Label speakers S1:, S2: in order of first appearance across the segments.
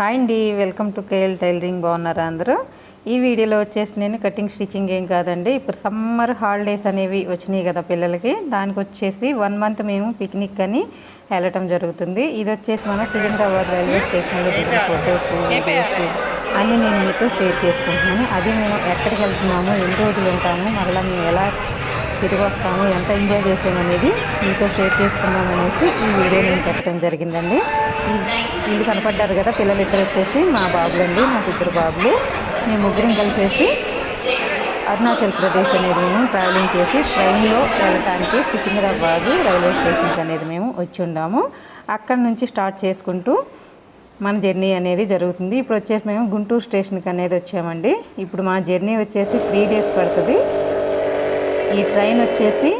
S1: Hi అండి welcome to KL tailoring బాగున్నారా అందరూ? ఈ వీడియోలో వచ్చేసి నేను కటింగ్ స్టిచ్చింగ్ ఏం కాదండి. ఇప్పుడు సమ్మర్ హాలిడేస్ అనేవి వచ్చినాయి కదా పిల్లలకి. దానికి వచ్చేసి వన్ మంత్ మేము పిక్నిక్ అని వెళ్ళటం జరుగుతుంది. ఇది వచ్చేసి మనం సికింద్రాబాద్ రైల్వే స్టేషన్లో దిగిన ఫొటోస్ వీడియోస్ అన్నీ నేను మీతో షేర్ చేసుకుంటున్నాను. అది మేము ఎక్కడికి వెళ్తున్నాము ఎన్ని రోజులు ఉంటాము మరలా మేము ఎలా తిరిగి వస్తాము ఎంత ఎంజాయ్ చేసామనేది మీతో షేర్ చేసుకుందాం అనేసి ఈ వీడియో నేను పెట్టడం జరిగిందండి. వీళ్ళు కనపడ్డారు కదా పిల్లలు ఇద్దరు వచ్చేసి మా బాబులు అండి నాకు ఇద్దరు బాబులు. మేము ముగ్గురం కలిసేసి అరుణాచల్ ప్రదేశ్ అనేది మేము ట్రావెలింగ్ చేసి ట్రైన్లో వెళ్ళటానికి సికింద్రాబాద్ రైల్వే స్టేషన్కి అనేది మేము వచ్చి ఉన్నాము. అక్కడి నుంచి స్టార్ట్ చేసుకుంటూ మన జర్నీ అనేది జరుగుతుంది. ఇప్పుడు వచ్చేసి మేము గుంటూరు స్టేషన్కి అనేది వచ్చామండి. ఇప్పుడు మా జర్నీ వచ్చేసి త్రీ డేస్ పడుతుంది. ఈ ట్రైన్ వచ్చేసి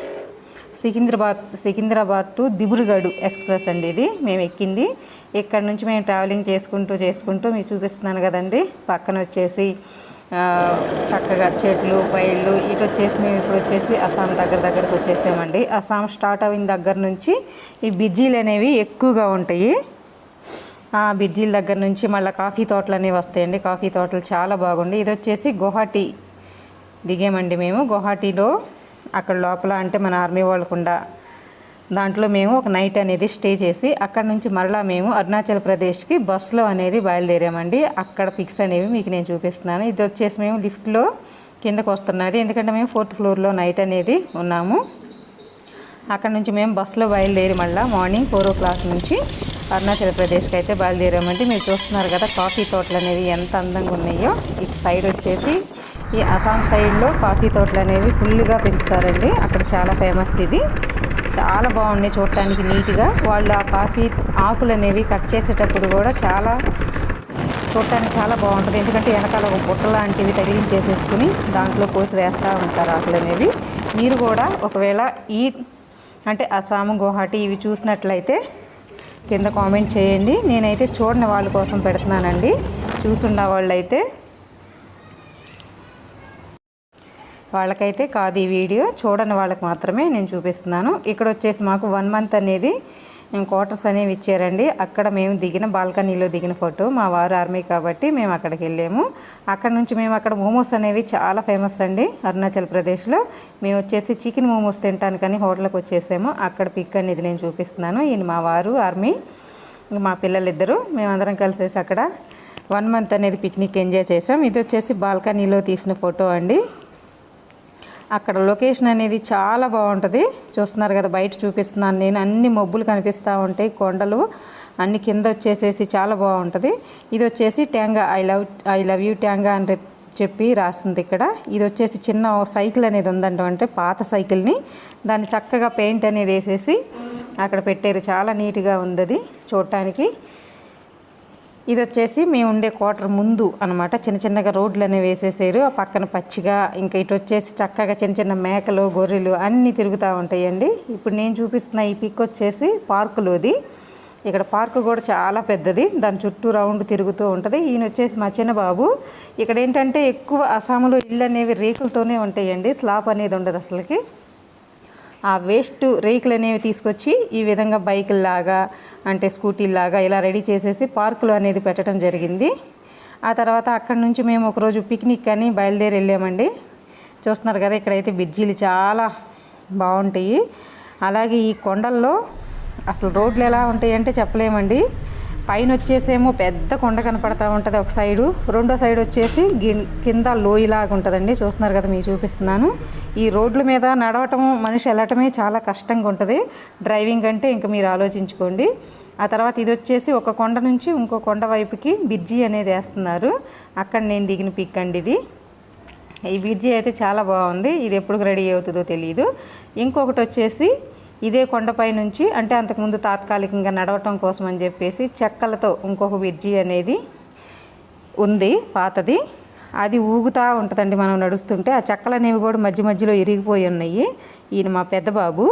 S1: సికింద్రాబాద్ సికింద్రాబాద్ టు దిబ్రుగఢ్ ఎక్స్ప్రెస్ అండి ఇది. మేము ఎక్కింది. ఇక్కడ నుంచి మేము ట్రావెలింగ్ చేసుకుంటూ చేసుకుంటూ మీకు చూపిస్తున్నాను కదండి. పక్కన వచ్చేసి చక్కగా చెట్లు బయళ్ళు ఇటు వచ్చేసి మేము ఇప్పుడు వచ్చేసి అస్సాం దగ్గర దగ్గరకు వచ్చేసామండి. అస్సాం స్టార్ట్ అయిన దగ్గర నుంచి ఈ బిజ్జీలు అనేవి ఎక్కువగా ఉంటాయి. ఆ బిజ్జీల దగ్గర నుంచి మళ్ళీ కాఫీ తోటలు అనేవి వస్తాయండి. కాఫీ తోటలు చాలా బాగుండి. ఇది వచ్చేసి గుహాటీ దిగామండి మేము. గుహాటీలో అక్కడ లోపల అంటే మన ఆర్మీ వాళ్ళకుండా దాంట్లో మేము ఒక నైట్ అనేది స్టే చేసి అక్కడ నుంచి మరలా మేము అరుణాచల్ ప్రదేశ్కి బస్సులో అనేది బయలుదేరామండి. అక్కడ పిక్స్ అనేవి మీకు నేను చూపిస్తున్నాను. ఇది వచ్చేసి మేము లిఫ్ట్లో కిందకు వస్తున్నది. ఎందుకంటే మేము ఫోర్త్ ఫ్లోర్లో నైట్ అనేది ఉన్నాము. అక్కడ నుంచి మేము బస్సులో బయలుదేరి మళ్ళీ మార్నింగ్ ఫోర్ ఓ క్లాక్ నుంచి అరుణాచల్ ప్రదేశ్కి అయితే బయలుదేరామండి. మీరు చూస్తున్నారు కదా కాఫీ తోటలు అనేవి ఎంత అందంగా ఉన్నాయో. ఇటు సైడ్ వచ్చేసి ఈ అస్సాం సైడ్లో కాఫీ తోటలు అనేవి ఫుల్గా పెంచుతారండి. అక్కడ చాలా ఫేమస్ ఇది. చాలా బాగున్నాయి చూడటానికి నీట్గా. వాళ్ళు ఆ కాఫీ ఆకులు అనేవి కట్ చేసేటప్పుడు కూడా చాలా చూడటానికి చాలా బాగుంటుంది. ఎందుకంటే వెనకాల ఒక బుట్ట లాంటివి తగిలించేసేసుకుని దాంట్లో పోసి వేస్తూ ఉంటారు ఆకులు అనేవి మీరు కూడా ఒకవేళ ఈ అంటే అస్సాం గుహాటి ఇవి చూసినట్లయితే కింద కామెంట్ చేయండి. నేనైతే చూడని వాళ్ళ కోసం పెడుతున్నానండి. చూసున్న వాళ్ళైతే వాళ్ళకైతే కాదు ఈ వీడియో. చూడని వాళ్ళకి మాత్రమే నేను చూపిస్తున్నాను. ఇక్కడ వచ్చేసి మాకు వన్ మంత్ అనేది క్వార్టర్స్ అనేవి ఇచ్చారండి. అక్కడ మేము దిగిన బాల్కనీలో దిగిన ఫోటో మా వారు ఆర్మీ కాబట్టి మేము అక్కడికి వెళ్ళాము. అక్కడ నుంచి మేము అక్కడ మోమోస్ అనేవి చాలా ఫేమస్ అండి అరుణాచల్ ప్రదేశ్లో. మేము వచ్చేసి చికెన్ మోమోస్ తినటానికని హోటల్కి వచ్చేసాము. అక్కడ పిక్ అనేది నేను చూపిస్తున్నాను. ఈయన మా వారు ఆర్మీ మా పిల్లలిద్దరూ. మేమందరం కలిసేసి అక్కడ వన్ మంత్ అనేది పిక్నిక్ ఎంజాయ్ చేసాం ఇది వచ్చేసి బాల్కనీలో తీసిన ఫోటో అండి. అక్కడ లొకేషన్ అనేది చాలా బాగుంటుంది. చూస్తున్నారు కదా బయట చూపిస్తున్నాను నేను. అన్ని మబ్బులు కనిపిస్తూ ఉంటాయి కొండలు అన్ని కింద వచ్చేసేసి చాలా బాగుంటుంది. ఇది వచ్చేసి ట్యాంగా I love I love you ట్యాంగా అని చెప్పి రాస్తుంది ఇక్కడ. ఇది వచ్చేసి చిన్న సైకిల్ అనేది ఉందంట అంటే పాత సైకిల్ని. దాన్ని చక్కగా పెయింట్ అనేది వేసేసి అక్కడ పెట్టారు. చాలా నీట్గా ఉంది అది చూడటానికి. ఇది వచ్చేసి మేము ఉండే క్వార్టర్ ముందు అనమాట చిన్న చిన్నగా రోడ్లు అనేవి వేసేసారు. ఆ పక్కన పచ్చిగా ఇంకా ఇటు వచ్చేసి చక్కగా చిన్న చిన్న మేకలు గొర్రెలు అన్నీ తిరుగుతూ ఉంటాయండి. ఇప్పుడు నేను చూపిస్తున్న ఈ పిక్ వచ్చేసి పార్కులోది. ఇక్కడ పార్క్ కూడా చాలా పెద్దది. దాని చుట్టూ రౌండ్ తిరుగుతూ ఉంటుంది. ఈయన వచ్చేసి మా చిన్న బాబు ఇక్కడ ఏంటంటే ఎక్కువ అస్సాంలో ఇళ్ళు అనేవి రేకులతోనే ఉంటాయండి. స్లాబ్ అనేది ఉండదు అసలుకి. ఆ వేస్ట్ రేకులు అనేవి తీసుకొచ్చి ఈ విధంగా బైకుల్లాగా అంటే స్కూటీలాగా ఇలా రెడీ చేసేసి పార్కులు అనేది పెట్టడం జరిగింది. ఆ తర్వాత అక్కడి నుంచి మేము ఒకరోజు పిక్నిక్ అని బయలుదేరి వెళ్ళామండి. చూస్తున్నారు కదా ఇక్కడైతే బిజ్జీలు చాలా బాగుంటాయి. అలాగే ఈ కొండల్లో అసలు రోడ్లు ఎలా ఉంటాయి అంటే చెప్పలేమండి. పైన వచ్చేసేమో పెద్ద కొండ కనపడతా ఉంటుంది ఒక సైడు. రెండో సైడ్ వచ్చేసి కింద లోయలాగా ఉంటుందండి చూస్తున్నారు కదా మీకు చూపిస్తున్నాను. ఈ రోడ్ల మీద నడవటం మనిషి వెళ్ళటమే చాలా కష్టంగా ఉంటుంది డ్రైవింగ్ అంటే ఇంకా మీరు ఆలోచించుకోండి. ఆ తర్వాత ఇది వచ్చేసి ఒక కొండ నుంచి ఇంకో కొండ వైపుకి బిజ్జి అనేది వేస్తున్నారు. అక్కడ నేను దిగిన పిక్ అండి ఇది. ఈ బ్రిడ్జి అయితే చాలా బాగుంది. ఇది ఎప్పుడు రెడీ అవుతుందో తెలియదు ఇంకొకటి వచ్చేసి ఇదే కొండపై నుంచి అంటే అంతకుముందు తాత్కాలికంగా నడవటం కోసం అని చెప్పేసి చెక్కలతో ఇంకొక బ్రిడ్జి అనేది ఉంది పాతది. అది ఊగుతూ ఉంటుందండి మనం నడుస్తుంటే. ఆ చెక్కలు అనేవి కూడా మధ్య మధ్యలో ఇరిగిపోయి ఉన్నాయి. ఈయన మా పెద్దబాబు.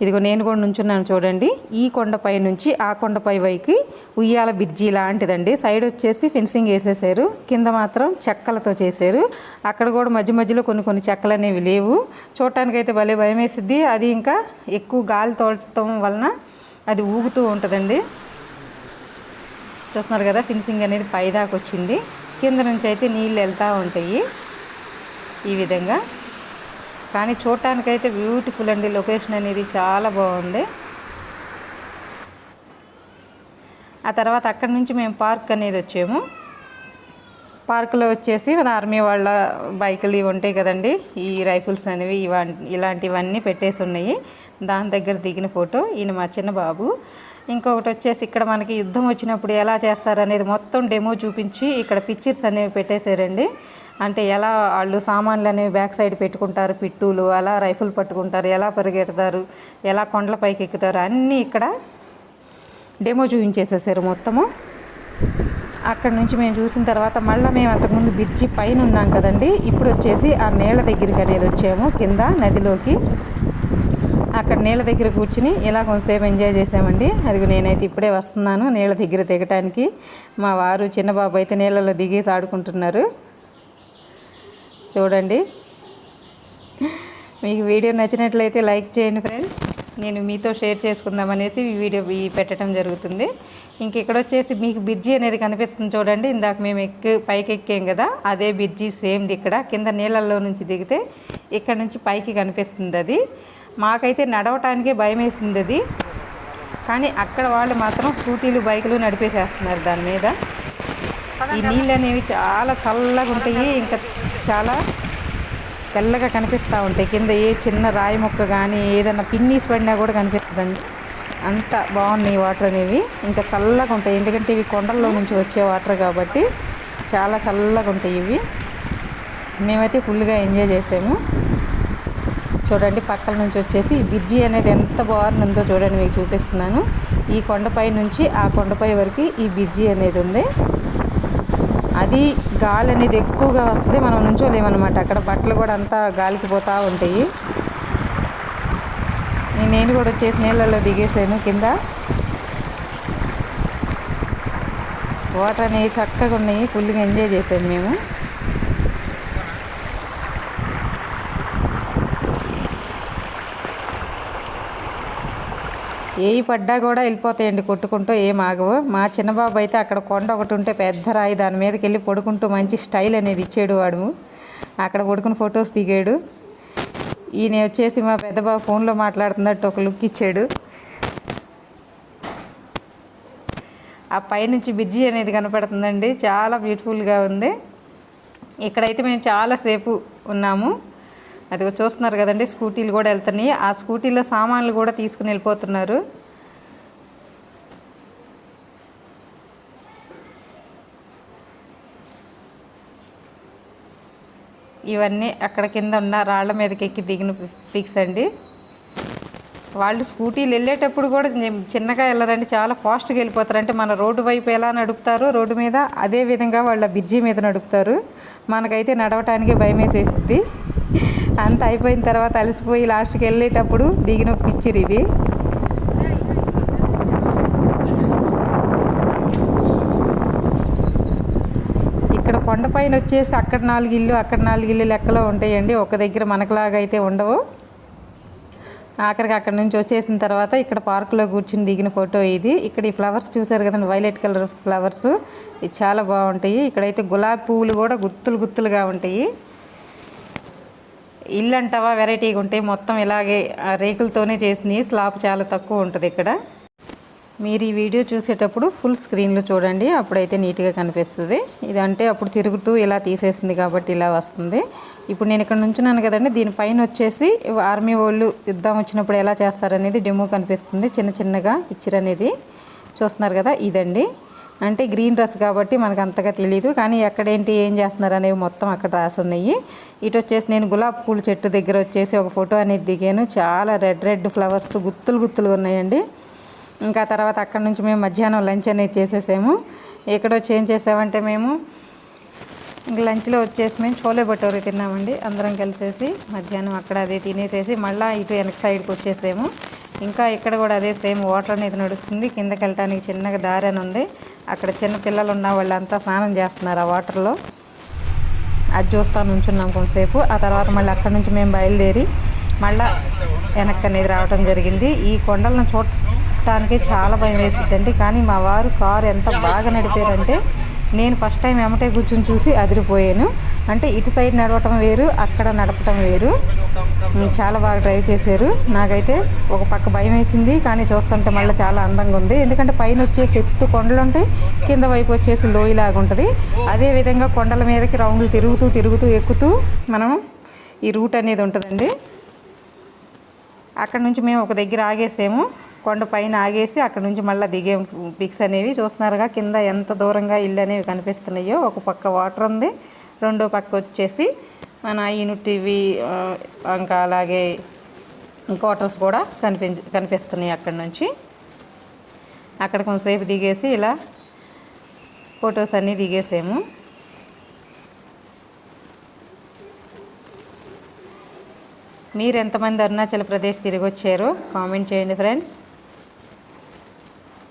S1: ఇదిగో నేను కూడా నుంచున్నాను చూడండి. ఈ కొండపై నుంచి ఆ కొండపై వైకి ఉయ్యాల బిర్జీ లాంటిదండి. సైడ్ వచ్చేసి ఫెన్సింగ్ వేసేసారు. కింద మాత్రం చెక్కలతో చేశారు. అక్కడ కూడా మధ్య మధ్యలో కొన్ని కొన్ని చెక్కలు అనేవి లేవు. చూడటానికైతే భలే భయం వేసిద్ది అది ఇంకా ఎక్కువ గాలి తోడటం వలన అది ఊగుతూ ఉంటుందండి. చూస్తున్నారు కదా ఫిన్సింగ్ అనేది పైదాకా వచ్చింది కింద నుంచి అయితే నీళ్ళు వెళ్తూ ఉంటాయి. ఈ విధంగా కానీ చూడటానికైతే బ్యూటిఫుల్ అండి. లొకేషన్ అనేది చాలా బాగుంది. ఆ తర్వాత అక్కడి నుంచి మేము పార్క్ అనేది వచ్చాము. పార్కులో వచ్చేసి మన ఆర్మీ వాళ్ళ బైకులు ఇవి ఉంటాయి కదండి. ఈ రైఫిల్స్ అనేవి ఇవా ఇలాంటివన్నీ పెట్టేసి ఉన్నాయి. దాని దగ్గర దిగిన ఫోటో ఈయన మా చిన్న బాబు. ఇంకొకటి వచ్చేసి ఇక్కడ మనకి యుద్ధం వచ్చినప్పుడు ఎలా చేస్తారనేది మొత్తం డెమో చూపించి ఇక్కడ పిక్చర్స్ అనేవి పెట్టేశారండి. అంటే ఎలా వాళ్ళు సామాన్లు అనేవి బ్యాక్ సైడ్ పెట్టుకుంటారు పిట్టూలు అలా రైఫిల్ పట్టుకుంటారు ఎలా పరిగెడతారు ఎలా కొండలపైకి ఎక్కుతారు అన్నీ ఇక్కడ డెమో చూపించేసేసారు మొత్తము. అక్కడ నుంచి మేము చూసిన తర్వాత మళ్ళీ మేము అంతకుముందు బ్రిడ్జి పైన ఉన్నాం కదండి. ఇప్పుడు వచ్చేసి ఆ నీళ్ళ దగ్గరికి అనేది వచ్చాము కింద నదిలోకి. అక్కడ నీళ్ళ దగ్గర కూర్చుని ఇలా కొంతసేపు ఎంజాయ్ చేసామండి అది నేనైతే ఇప్పుడే వస్తున్నాను నీళ్ళ దగ్గర దిగటానికి. మా వారు చిన్న బాబు అయితే నీళ్ళలో దిగేసి ఆడుకుంటున్నారు. చూడండి. మీకు వీడియో నచ్చినట్లయితే లైక్ చేయండి ఫ్రెండ్స్. నేను మీతో షేర్ చేసుకుందామనేసి ఈ వీడియో పెట్టడం జరుగుతుంది. ఇంక ఇక్కడ వచ్చేసి మీకు బిర్జీ అనేది కనిపిస్తుంది చూడండి. ఇందాక మేము ఎక్కి పైకి ఎక్కాం కదా అదే బిర్జీ సేమ్ది ఇక్కడ. కింద నీళ్ళల్లో నుంచి దిగితే ఇక్కడ నుంచి పైకి కనిపిస్తుంది అది. మాకైతే నడవటానికే భయం వేసింది అది. కానీ అక్కడ వాళ్ళు మాత్రం స్కూటీలు బైకులు నడిపేసేస్తున్నారు దాని మీద. ఈ నీళ్ళు అనేవి చాలా చల్లగా ఉంటాయి. ఇంకా చాలా తెల్లగా కనిపిస్తూ ఉంటాయి. కింద ఏ చిన్న రాయి మొక్క కానీ ఏదైనా పిన్నీస్ పడినా కూడా కనిపిస్తుందండి. అంత బాగున్నాయి వాటర్ అనేవి. ఇంకా చల్లగా ఉంటాయి. ఎందుకంటే ఇవి కొండల్లో నుంచి వచ్చే వాటర్ కాబట్టి చాలా చల్లగా ఉంటాయి ఇవి. మేమైతే ఫుల్గా ఎంజాయ్ చేసాము. చూడండి పక్కల నుంచి వచ్చేసి ఈ బ్రిడ్జి అనేది ఎంత బాగుందో చూడండి మీకు చూపిస్తున్నాను. ఈ కొండపై నుంచి ఆ కొండపై వరకు ఈ బ్రిడ్జి అనేది ఉంది. అది గాలి అనేది ఎక్కువగా వస్తుంది. మనం నుంచోలేమన్నమాట. అక్కడ బట్టలు కూడా అంతా గాలికి పోతూ ఉంటాయి. నేను కూడా వచ్చేసి నీళ్ళల్లో దిగేసాను కింద వాటర్ అనేవి చక్కగా ఉన్నాయి. ఫుల్గా ఎంజాయ్ చేసాము మేము. ఏవి పడ్డా కూడా వెళ్ళిపోతాయండి కొట్టుకుంటూ ఏం ఆగవు. మా చిన్నబాబు అయితే అక్కడ కొండ ఒకటి ఉంటే పెద్ద రాయి దాని మీదకి వెళ్ళి పడుకుంటూ మంచి స్టైల్ అనేది ఇచ్చాడు వాడు. అక్కడ పడుకుని ఫొటోస్ దిగాడు. ఈయన వచ్చేసి మా పెద్ద బాబు ఫోన్లో మాట్లాడుతున్నట్టు ఒక లుక్ ఇచ్చాడు. ఆ పైనుంచి బ్రిడ్జి అనేది కనపడుతుందండి. చాలా బ్యూటిఫుల్గా ఉంది. ఇక్కడైతే మేము చాలాసేపు ఉన్నాము. అది చూస్తున్నారు కదండి స్కూటీలు కూడా వెళ్తున్నాయి. ఆ స్కూటీలో సామాన్లు కూడా తీసుకుని వెళ్ళిపోతున్నారు. ఇవన్నీ అక్కడ కింద ఉన్న రాళ్ళ మీదకి ఎక్కి దిగిన పిక్స్ అండి. వాళ్ళు స్కూటీలు వెళ్ళేటప్పుడు కూడా చిన్నగా వెళ్ళరండి చాలా ఫాస్ట్గా వెళ్ళిపోతారు. అంటే మన రోడ్డు వైపు ఎలా నడుపుతారో రోడ్డు మీద అదే విధంగా వాళ్ళ బిర్జీ మీద నడుపుతారు. మనకైతే నడవటానికి భయం వేసేసింది అంత అయిపోయిన తర్వాత అలసిపోయి లాస్ట్కి వెళ్ళేటప్పుడు దిగిన పిక్చర్ ఇది. ఇక్కడ కొండపైన వచ్చేసి అక్కడ నాలుగు ఇల్లు అక్కడ నాలుగు ఇల్లు లెక్కలో ఉంటాయండి. ఒక దగ్గర మనకులాగా అయితే ఉండవు. ఆఖరికి అక్కడ నుంచి వచ్చేసిన తర్వాత ఇక్కడ పార్కులో కూర్చుని దిగిన ఫోటో ఇది. ఇక్కడ ఈ ఫ్లవర్స్ చూసారు కదండి వైలెట్ కలర్ ఫ్లవర్స్. ఇది చాలా బాగుంటాయి. ఇక్కడైతే గులాబీ పువ్వులు కూడా గుత్తులు గుత్తులుగా ఉంటాయి. ఇల్లు అంటావా వెరైటీగా ఉంటాయి మొత్తం ఇలాగే రేకులతోనే చేసినవి. స్లాబ్ చాలా తక్కువ ఉంటుంది ఇక్కడ. మీరు ఈ వీడియో చూసేటప్పుడు ఫుల్ స్క్రీన్లో చూడండి. అప్పుడైతే నీట్గా కనిపిస్తుంది. ఇదంటే అప్పుడు తిరుగుతూ ఇలా తీసేసింది కాబట్టి ఇలా వస్తుంది. ఇప్పుడు నేను ఇక్కడ నుంచున్నాను కదండి. దీనిపైన వచ్చేసి ఆర్మీ వాళ్ళు యుద్ధం వచ్చినప్పుడు ఎలా చేస్తారనేది డెమో కనిపిస్తుంది. చిన్న చిన్నగా పిక్చర్ అనేది. చూస్తున్నారు కదా ఇదండి. అంటే గ్రీన్ డ్రెస్ కాబట్టి మనకు అంతగా తెలియదు కానీ ఎక్కడేంటి ఏం చేస్తున్నారు అనేవి మొత్తం అక్కడ రాసి ఉన్నాయి ఇటు వచ్చేసి నేను గులాబ్ పూల చెట్టు దగ్గర వచ్చేసి ఒక ఫోటో అనేది దిగాను. చాలా రెడ్ రెడ్ ఫ్లవర్స్ గుత్తులు గుత్తులు ఉన్నాయండి. ఇంకా తర్వాత అక్కడ నుంచి మేము మధ్యాహ్నం లంచ్ అనేది చేసేసాము. ఇక్కడ వచ్చి ఏం చేసామంటే మేము ఇంక లంచ్లో వచ్చేసి మేము చోలే భటోరీ తిన్నామండి. అందరం కలిసేసి మధ్యాహ్నం అక్కడ అదే తినేసేసి మళ్ళీ ఇటు వెనక సైడ్కి వచ్చేసాము. ఇంకా ఇక్కడ కూడా అదే సేమ్ వాటర్ అనేది నడుస్తుంది. కిందకి వెళ్ళటానికి చిన్నగా దారి అని ఉంది. అక్కడ చిన్న పిల్లలు ఉన్న వాళ్ళంతా స్నానం చేస్తున్నారు ఆ వాటర్లో అది చూస్తా నుంచున్నాం కొంతసేపు. ఆ తర్వాత మళ్ళీ అక్కడ నుంచి మేము బయలుదేరి మళ్ళీ వెనక్కి అనేది రావడం జరిగింది. ఈ కొండలను చూడటానికి చాలా భయం వేసిద్దండి కానీ మా వారు కారు ఎంత బాగా నడిపారంటే నేను ఫస్ట్ టైం ఎమటే కూర్చొని చూసి అదిరిపోయాను. అంటే ఇటు సైడ్ నడవటం వేరు అక్కడ నడపటం వేరు. చాలా బాగా డ్రైవ్ చేశారు. నాకైతే ఒక పక్క భయం వేసింది కానీ చూస్తుంటే మళ్ళీ చాలా అందంగా ఉంది. ఎందుకంటే పైన వచ్చేసి ఎత్తు కొండలు ఉంటాయి కింద వైపు వచ్చేసి లోయలాగా ఉంటుంది. అదేవిధంగా కొండల మీదకి రౌండ్లు తిరుగుతూ తిరుగుతూ ఎక్కుతూ మనం ఈ రూట్ అనేది ఉంటుందండి. అక్కడ నుంచి మేము ఒక దగ్గర ఆగేసాము. కొండ పైన ఆగేసి అక్కడ నుంచి మళ్ళీ దిగే పిక్స్ అనేవి చూస్తున్నారుగా కింద ఎంత దూరంగా ఇల్లు అనేవి కనిపిస్తున్నాయో. ఒక పక్క వాటర్ ఉంది రెండో పక్క వచ్చేసి మన యూనిట్ టీవీ ఇంకా అలాగే క్వార్టర్స్ కూడా కనిపించ కనిపిస్తున్నాయి అక్కడ నుంచి. అక్కడ కొంతసేపు దిగేసి ఇలా ఫొటోస్ అన్నీ దిగేసాము. మీరు ఎంతమంది అరుణాచల్ ప్రదేశ్ తిరిగి వచ్చారో కామెంట్ చేయండి ఫ్రెండ్స్.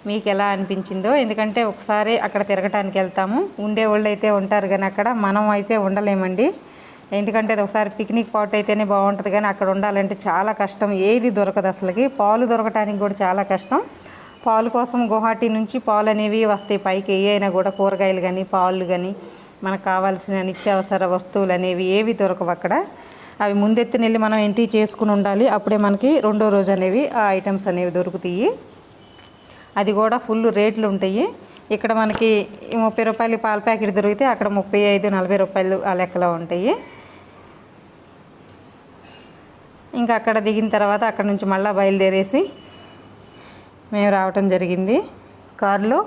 S1: మీకు ఎలా అనిపించిందో ఎందుకంటే ఒకసారి అక్కడ తిరగటానికి వెళ్తాము. ఉండే వాళ్ళు అయితే ఉంటారు కానీ అక్కడ మనం అయితే ఉండలేమండి. ఎందుకంటే అది ఒకసారి పిక్నిక్ పాట్ అయితేనే బాగుంటుంది కానీ అక్కడ ఉండాలంటే చాలా కష్టం ఏది దొరకదు అసలుకి. పాలు దొరకటానికి కూడా చాలా కష్టం. పాలు కోసం గుహాటీ నుంచి పాలు అనేవి వస్తాయి. పైకి ఏ అయినా కూడా కూరగాయలు కానీ పాలు కానీ మనకు కావాల్సిన నిత్యావసర వస్తువులు అనేవి ఏవి దొరకవు అక్కడ. అవి ముందెత్తిన వెళ్ళి మనం ఎంట్రీ చేసుకుని ఉండాలి. అప్పుడే మనకి రెండో రోజు అనేవి ఆ ఐటమ్స్ అనేవి దొరుకుతాయి. అది కూడా ఫుల్ రేట్లు ఉంటాయి. ఇక్కడ మనకి ముప్పై రూపాయలు పాల ప్యాకెట్ దొరికితే అక్కడ ముప్పై ఐదు నలభై రూపాయలు ఆ లెక్కలో ఉంటాయి. ఇంకా అక్కడ దిగిన తర్వాత అక్కడ నుంచి మళ్ళీ బయలుదేరేసి మేము రావటం జరిగింది. కారులో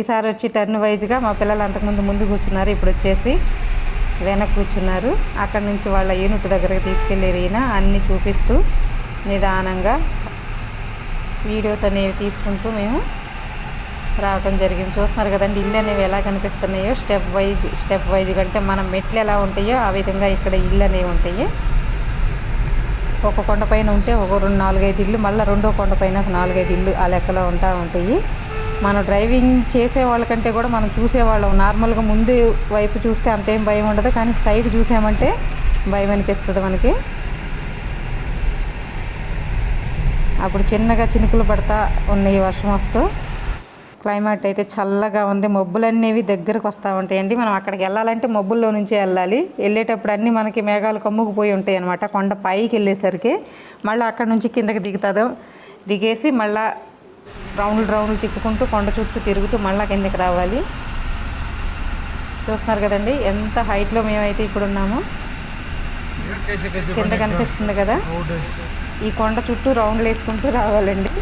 S1: ఈసారి వచ్చి టర్న్ వైజ్గా మా పిల్లలు అంతకుముందు ముందు కూర్చున్నారు ఇప్పుడు వచ్చేసి వెనక కూర్చున్నారు. అక్కడ నుంచి వాళ్ళ యూనిట్ దగ్గరకు తీసుకెళ్ళి ఈయన అన్నీ చూపిస్తూ నిదానంగా వీడియోస్ అనేవి తీసుకుంటూ మేము రావటం జరిగింది. చూస్తున్నారు కదండి ఇల్లు అనేవి ఎలా కనిపిస్తున్నాయో స్టెప్ వైజ్ స్టెప్ వైజ్ అంటే మనం మెట్లు ఎలా ఉంటాయో ఆ విధంగా ఇక్కడ ఇల్లు అనేవి ఉంటాయి. ఒక కొండ పైన ఉంటే ఒక రెండు నాలుగైదు ఇల్లు మళ్ళీ రెండో కొండ పైన నాలుగైదు ఇల్లు ఆ లెక్కలో ఉంటా ఉంటాయి. మనం డ్రైవింగ్ చేసే వాళ్ళకంటే కూడా మనం చూసేవాళ్ళం నార్మల్గా ముందు వైపు చూస్తే అంతేం భయం ఉండదు కానీ సైడ్ చూసామంటే భయం అనిపిస్తుంది మనకి. అప్పుడు చిన్నగా చినుకులు పడతా ఉన్నాయి వర్షం వస్తూ. క్లైమేట్ అయితే చల్లగా ఉంది. మబ్బులు అనేవి దగ్గరకు వస్తూ ఉంటాయండి. మనం అక్కడికి వెళ్ళాలంటే మబ్బుల్లో నుంచే వెళ్ళాలి. వెళ్ళేటప్పుడు అన్నీ మనకి మేఘాలు కమ్ముకుపోయి ఉంటాయి అనమాట కొండ పైకి వెళ్ళేసరికి మళ్ళీ అక్కడ నుంచి కిందకి దిగుతాం దిగేసి మళ్ళీ రౌండ్లు రౌండ్లు తిప్పుకుంటూ కొండ చుట్టూ తిరుగుతూ మళ్ళీ కిందకి రావాలి. చూస్తున్నారు కదండి ఎంత హైట్లో మేమైతే ఇప్పుడు ఉన్నాము. కింద కనిపిస్తుంది కదా. ఈ కొండ చుట్టూ రౌండ్లు వేసుకుంటూ రావాలండి.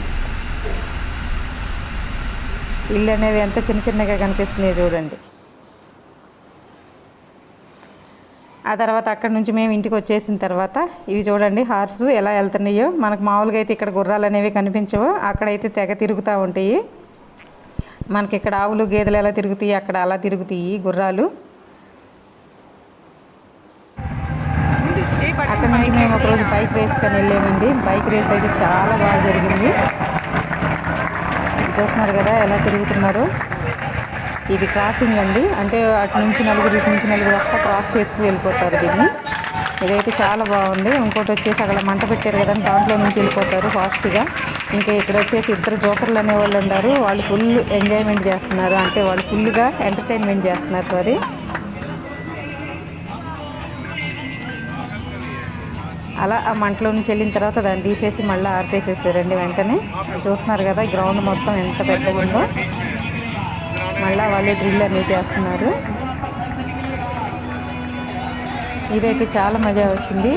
S1: ఇల్లు అనేవి ఎంత చిన్న చిన్నగా కనిపిస్తున్నాయో చూడండి. ఆ తర్వాత అక్కడ నుంచి మేము ఇంటికి వచ్చేసిన తర్వాత ఇవి చూడండి హార్స్ ఎలా వెళ్తున్నాయో. మనకు మామూలుగా అయితే ఇక్కడ గుర్రాలు అనేవి కనిపించవు. అక్కడైతే తెగ తిరుగుతూ ఉంటాయి. మనకి ఇక్కడ ఆవులు గేదెలు ఎలా తిరుగుతాయి అక్కడ అలా తిరుగుతాయి గుర్రాలు. అక్కడ నుంచి మేము ఒకరోజు బైక్ రేస్కి వెళ్ళామండి. బైక్ రేస్ అయితే చాలా బాగా జరిగింది. చూస్తున్నారు కదా ఎలా తిరుగుతున్నారు? ఇది క్రాసింగ్ అండి. అంటే అటు నుంచి నలుగురు ఇటు నుంచి నలుగురు వస్తా క్రాస్ చేస్తూ వెళ్ళిపోతారు దీన్ని. ఇదైతే చాలా బాగుంది. ఇంకోటి వచ్చేసి అక్కడ మంట పెట్టారు కదండి దాంట్లో నుంచి వెళ్ళిపోతారు ఫాస్ట్గా ఇంకా ఇక్కడ వచ్చేసి ఇద్దరు జోకర్లు అనేవాళ్ళు ఉన్నారు. వాళ్ళు ఫుల్ ఎంజాయ్మెంట్ చేస్తున్నారు. అంటే వాళ్ళు ఫుల్గా ఎంటర్టైన్మెంట్ చేస్తున్నారు సారీ అలా ఆ మంటలో నుంచి వెళ్ళిన తర్వాత దాన్ని తీసేసి మళ్ళీ ఆర్పేసేసారండి వెంటనే. చూస్తున్నారు కదా గ్రౌండ్ మొత్తం ఎంత పెద్దగా ఉందో. మళ్ళీ వాళ్ళు డ్రిల్ అనేవి చేస్తున్నారు. ఇదైతే చాలా మజా వచ్చింది.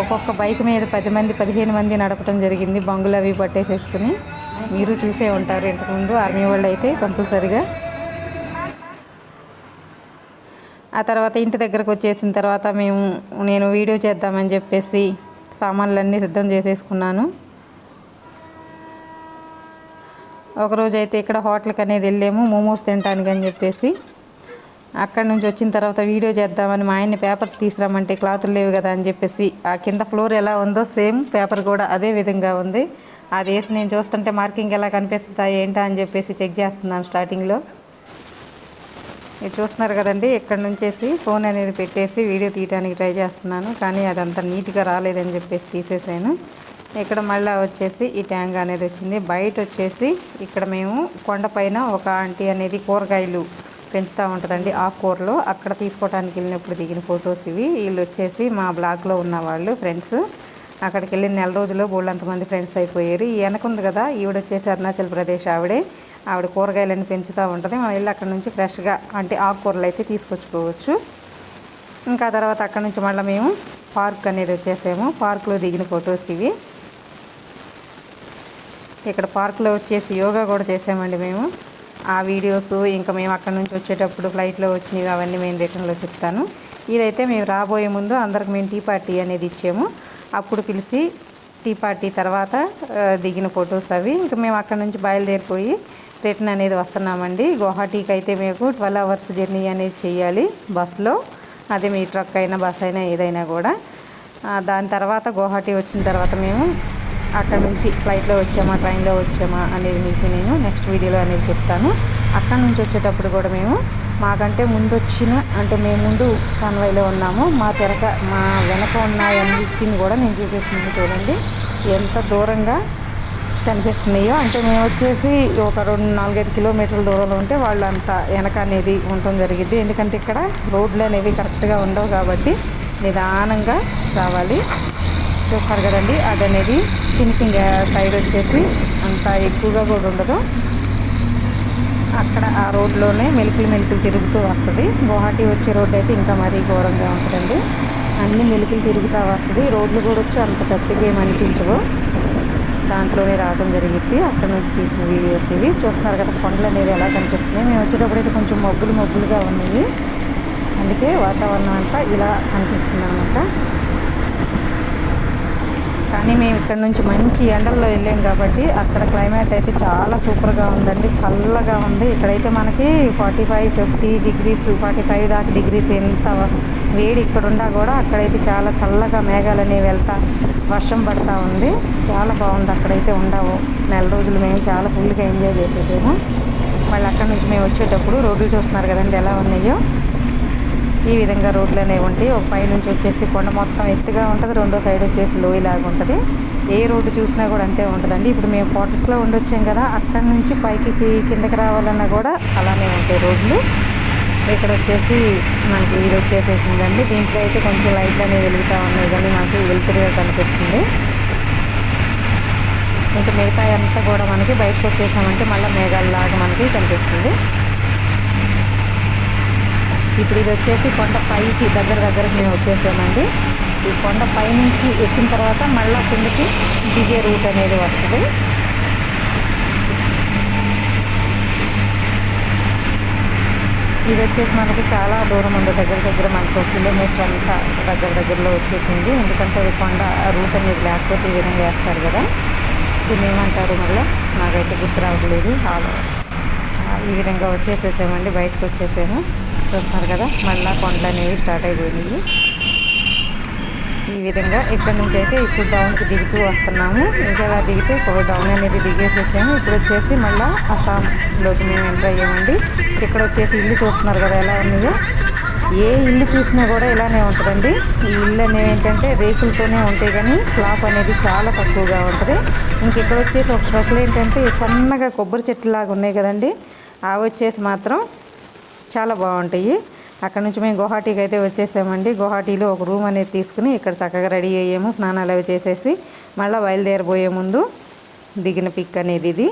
S1: ఒక్కొక్క బైక్ మీద పది మంది పదిహేను మంది నడపడం జరిగింది. బంగులు అవి పట్టేసేసుకుని. మీరు చూసే ఉంటారు ఇంతకుముందు. ఆర్మీ వాళ్ళు అయితే కంపల్సరిగా ఆ తర్వాత ఇంటి దగ్గరకు వచ్చేసిన తర్వాత మేము నేను వీడియో చేద్దామని చెప్పేసి సామాన్లన్నీ సిద్ధం చేసేసుకున్నాను. ఒకరోజు అయితే ఇక్కడ హోటల్కి అనేది వెళ్ళాము మోమోస్ తినడానికి అని చెప్పేసి. అక్కడి నుంచి వచ్చిన తర్వాత వీడియో చేద్దామని మా ఆయన్ని పేపర్స్ తీసుకురామంటే క్లాతులు లేవు కదా అని చెప్పేసి ఆ కింద ఫ్లోర్ ఎలా ఉందో సేమ్ పేపర్ కూడా అదే విధంగా ఉంది. అది వేసి నేను చూస్తుంటే మార్కింగ్ ఎలా కనిపిస్తుందా ఏంటా అని చెప్పేసి చెక్ చేస్తున్నాను స్టార్టింగ్లో. ఇది చూస్తున్నారు కదండి ఇక్కడ నుంచేసి ఫోన్ అనేది పెట్టేసి వీడియో తీయడానికి ట్రై చేస్తున్నాను. కానీ అదంత నీట్గా రాలేదని చెప్పేసి తీసేసాను. ఇక్కడ మళ్ళీ వచ్చేసి ఈ ట్యాంక్ అనేది వచ్చింది. బయట వచ్చేసి ఇక్కడ మేము కొండపైన ఒక ఆంటీ అనేది కూరగాయలు పెంచుతూ ఉంటుందండి ఆకుకూరలు అక్కడ తీసుకోవడానికి వెళ్ళినప్పుడు దిగిన ఫొటోస్ ఇవి. వీళ్ళు వచ్చేసి మా బ్లాగ్లో ఉన్న వాళ్ళు ఫ్రెండ్స్ అక్కడికి వెళ్ళిన నెల రోజుల్లో బోళ్ళంతమంది ఫ్రెండ్స్ అయిపోయారు. ఈ వెనకుంది కదా ఈవిడ వచ్చేసి అరుణాచల్ ప్రదేశ్ ఆవిడే. ఆవిడ కూరగాయలన్నీ పెంచుతూ ఉంటుంది. మనం వెళ్ళి అక్కడ నుంచి ఫ్రెష్గా అంటే ఆకుకూరలు అయితే తీసుకొచ్చుకోవచ్చు. ఇంకా తర్వాత అక్కడ నుంచి మళ్ళీ మేము పార్క్ అనేది వచ్చేసాము. పార్క్లో దిగిన ఫొటోస్ ఇవి. ఇక్కడ పార్క్లో వచ్చేసి యోగా కూడా చేసామండి మేము. ఆ వీడియోస్ ఇంకా మేము అక్కడ నుంచి వచ్చేటప్పుడు ఫ్లైట్లో వచ్చినవి అవన్నీ మేము రిటర్న్లో చెప్తాను. ఇదైతే మేము రాబోయే ముందు అందరికి మేము టీ పార్టీ అనేది ఇచ్చాము. అప్పుడు పిలిచి టీ పార్టీ తర్వాత దిగిన ఫొటోస్ అవి. ఇంకా మేము అక్కడ నుంచి బయలుదేరిపోయి రిటర్న్ అనేది వస్తున్నామండి. గువాహటీకి అయితే మేము ట్వెల్వ్ అవర్స్ జర్నీ అనేది చేయాలి బస్సులో. అదే మీ ట్రక్ అయినా బస్ అయినా ఏదైనా కూడా. దాని తర్వాత గువాహటీ వచ్చిన తర్వాత మేము అక్కడ నుంచి ఫ్లైట్లో వచ్చామా ట్రైన్లో వచ్చామా అనేది మీకు నేను నెక్స్ట్ వీడియోలో అనేది చెప్తాను. అక్కడ నుంచి వచ్చేటప్పుడు కూడా మేము మాకంటే ముందు వచ్చిన అంటే మేము ముందు కన్వైలో ఉన్నాము. మా తెరక మా వెనక ఉన్న అన్నిటిని కూడా నేను చూపిస్తున్నాను చూడండి. ఎంత దూరంగా కనిపిస్తున్నాయో. అంటే మేము వచ్చేసి ఒక రెండు నాలుగైదు కిలోమీటర్ల దూరంలో ఉంటే వాళ్ళు అంత వెనక అనేది ఉండటం జరిగింది. ఎందుకంటే ఇక్కడ రోడ్లు అనేవి కరెక్ట్గా ఉండవు కాబట్టి నిదానంగా రావాలి. చూస్తారు కదండి అది అనేది ఫినిషింగ్ సైడ్ వచ్చేసి అంత ఎక్కువగా కూడా ఉండదు. అక్కడ ఆ రోడ్లోనే మెలికలు మెలికలు తిరుగుతూ వస్తుంది. గువాహటి వచ్చే రోడ్డు అయితే ఇంకా మరీ ఘోరంగా ఉంటుందండి. అన్ని మెలికలు తిరుగుతూ వస్తుంది. రోడ్లు కూడా వచ్చి అంత పెద్దగా ఏమి అనిపించవు. దాంట్లోనే రావడం జరిగింది. అక్కడ నుంచి తీసిన వీడియోస్ ఇవి. చూస్తున్నారు కదా కొండలు అనేవి ఎలా కనిపిస్తున్నాయి. మేము వచ్చేటప్పుడు అయితే కొంచెం మబ్బులు మబ్బులుగా ఉన్నాయి. అందుకే వాతావరణం అంతా ఇలా అనిపిస్తుంది అనమాట కానీ మేము ఇక్కడ నుంచి మంచి ఎండల్లో వెళ్ళాం కాబట్టి అక్కడ క్లైమేట్ అయితే చాలా సూపర్గా ఉందండి. చల్లగా ఉంది. ఇక్కడైతే మనకి forty five fifty degrees forty five దాకా డిగ్రీస్ ఎంత వేడి ఇక్కడ ఉన్నా కూడా అక్కడైతే చాలా చల్లగా మేఘాలనే వెళ్తా వర్షం పడతా ఉంది. చాలా బాగుంది అక్కడైతే ఉండవు. నెల రోజులు మేము చాలా ఫుల్గా ఎంజాయ్ చేసేసాము. మళ్ళీ అక్కడ నుంచి మేము వచ్చేటప్పుడు రోడ్లు చూస్తున్నారు కదండి ఎలా ఉన్నాయో. ఈ విధంగా రోడ్లు అనేవి ఉంటాయి. ఒక పై నుంచి వచ్చేసి కొండ మొత్తం ఎత్తుగా ఉంటుంది. రెండో సైడ్ వచ్చేసి లోయలాగా ఉంటుంది. ఏ రోడ్డు చూసినా కూడా అంతే ఉంటుందండి. ఇప్పుడు మేము క్వార్టర్స్లో ఉండొచ్చాం కదా అక్కడ నుంచి పైకి కిందకి రావాలన్నా కూడా అలానే ఉంటాయి రోడ్లు. ఇక్కడ వచ్చేసి మనకి ఇది వచ్చేసేసిందండి. దీంట్లో అయితే కొంచెం లైట్లు అనేవి వెలుగుతూ ఉన్నాయి కానీ మనకి వెలుతురుగా కనిపిస్తుంది. ఇంకా మిగతా అంతా కూడా మనకి బయటకు వచ్చేసామంటే మళ్ళీ మేఘాలలాగా మనకి కనిపిస్తుంది. ఇప్పుడు ఇది వచ్చేసి కొండ పైకి దగ్గర దగ్గరకు మేము వచ్చేసామండి. ఈ కొండ పై నుంచి ఎక్కిన తర్వాత మళ్ళీ కిందకి దిగే రూట్ అనేది వస్తుంది. ఇది వచ్చేసి మనకి చాలా దూరం ఉంది. దగ్గర దగ్గర మనకు ఒక కిలోమీటర్ అంతా దగ్గర దగ్గరలో వచ్చేసింది. ఎందుకంటే అది కొండ రూట్ అనేది లేకపోతే ఈ విధంగా వేస్తారు కదా. దీన్ని ఏమంటారు మళ్ళీ? నాకైతే గుర్తు రావట్లేదు. ఈ విధంగా వచ్చేసేసామండి. బయటకు వచ్చేసాము. చూస్తున్నారు కదా మళ్ళీ కొండలు అనేవి స్టార్ట్ అయిపోయినాయి ఈ విధంగా ఇక్కడ నుంచి అయితే ఇప్పుడు డౌన్కి దిగుతూ వస్తున్నాము. ఇంకా దిగితే ఇప్పుడు డౌన్ అనేది దిగేసేసాము. ఇప్పుడు వచ్చేసి మళ్ళీ అస్సాంలోకి మేము ఎంటర్ అయ్యామండి. ఇక్కడ వచ్చేసి ఇల్లు చూస్తున్నారు కదా ఎలా ఉన్నాయో. ఏ ఇల్లు చూసినా కూడా ఇలానే ఉంటుందండి. ఈ ఇల్లు అనేవి ఏంటంటే రేకులతోనే ఉంటాయి కానీ స్లాబ్ అనేది చాలా తక్కువగా ఉంటుంది. ఇంక ఇక్కడ వచ్చేసి ఒక స్పెషల్ ఏంటంటే సన్నగా కొబ్బరి చెట్లు లాగా ఉన్నాయి కదండి. అవి వచ్చేసి మాత్రం చాలా బాగుంటాయి. అక్కడ నుంచి మేము గుహాటీకి అయితే వచ్చేసామండి. గుహాటీలో ఒక రూమ్ అనేది తీసుకుని ఇక్కడ చక్కగా రెడీ అయ్యాము. స్నానాలు అవి చేసేసి మళ్ళీ బయలుదేరబోయే ముందు దిగిన పిక్ అనేది ఇది.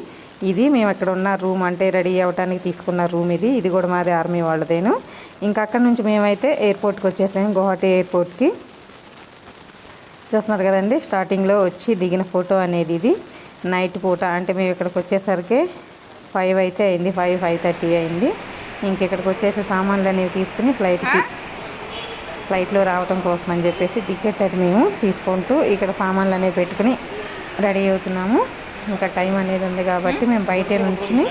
S1: ఇది మేము అక్కడ ఉన్న రూమ్ అంటే రెడీ అవ్వడానికి తీసుకున్న రూమ్ ఇది. ఇది కూడా మాది ఆర్మీ వాళ్ళదేను. ఇంకా అక్కడ నుంచి మేమైతే ఎయిర్పోర్ట్కి వచ్చేసాము గుహాటీ ఎయిర్పోర్ట్కి. చూస్తున్నారు కదండి స్టార్టింగ్లో వచ్చి దిగిన ఫోటో అనేది ఇది. నైట్ పూట అంటే మేము ఇక్కడికి వచ్చేసరికి ఫైవ్ అయితే అయింది. ఫైవ్ ఫైవ్ థర్టీ అయింది. ఇంకెక్కడికి వచ్చేసి సామాన్లు అనేవి తీసుకుని ఫ్లైట్కి ఫ్లైట్లో రావటం కోసం అని చెప్పేసి టికెట్ అది మేము తీసుకుంటూ ఇక్కడ సామాన్లు అనేవి పెట్టుకుని రెడీ అవుతున్నాము. ఇంకా టైం అనేది ఉంది కాబట్టి మేము బయటే నుంచుని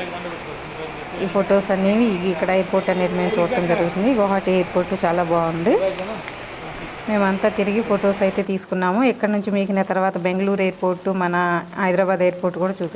S1: ఈ ఫొటోస్ అనేవి ఇక్కడ ఎయిర్పోర్ట్ అనేది మేము చూడటం జరుగుతుంది. గువాహటి ఎయిర్పోర్ట్ చాలా బాగుంది. మేమంతా తిరిగి ఫొటోస్ అయితే తీసుకున్నాము. ఇక్కడ నుంచి మీకిన తర్వాత బెంగళూరు ఎయిర్పోర్ట్ మన హైదరాబాద్ ఎయిర్పోర్ట్ కూడా చూపి